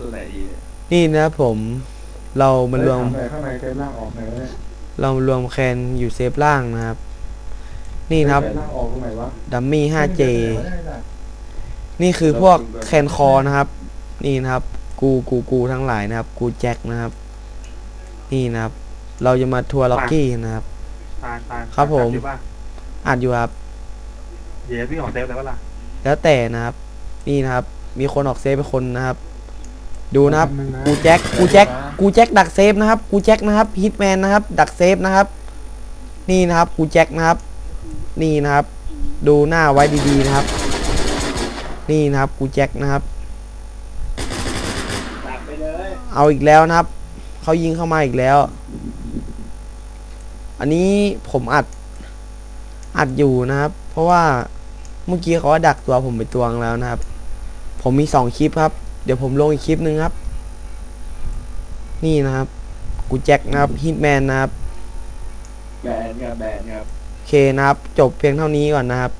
ตัวไหนดีเนี่ยนี่นะครับผมเรามารวม เฮ้ยทำอะไรข้างในเซฟล่างออกไหนวะเนี่ยเรามารวมแคนอยู่เซฟล่างนะครับ นี่นะครับเซฟล่างออกตรงไหนวะดัมมี่ 5J นี่คือพวกแคนคอนะครับ นี่นะครับ กูกูกูทั้งหลายนะครับ กูแจ็คนะครับ นี่นะครับ เราจะมาทัวร์ล็อกกี้นะครับทางทางครับผมอยู่ป่ะอัดอยู่ครับ เดี๋ยวพี่ของเซฟแล้วปะล่ะแล้วแต่นะครับ นี่นะครับ มีคนออกเซฟไปคนนะครับ ดูนะครับกูแจ็คกูแจ็คกูแจ็คดักเซฟนะครับกูแจ็คนะครับฮิตแมนนะครับ ดักเซฟนะครับ นี่นะครับกูแจ็คนะครับ นี่นะครับ ดูหน้าไว้ดีๆนะครับ นี่นะครับกูแจ็คนะครับตัดไปเลยเอาอีกแล้วนะครับเขายิงเข้ามาอีกแล้ว อันนี้ผมอัดอัดอยู่นะครับ เพราะว่าเมื่อกี้เขาดักตัวผมไปตัวนึงแล้วนะครับ ผมมีสองคลิปครับ เดี๋ยวผมลงอีกคลิปหนึ่งครับ นี่นะครับ กูแจ็คนะครับฮิตแมนนะครับแบนครับแบนครับโอเคนะครับ จบเพียงเท่านี้ก่อนนะครับ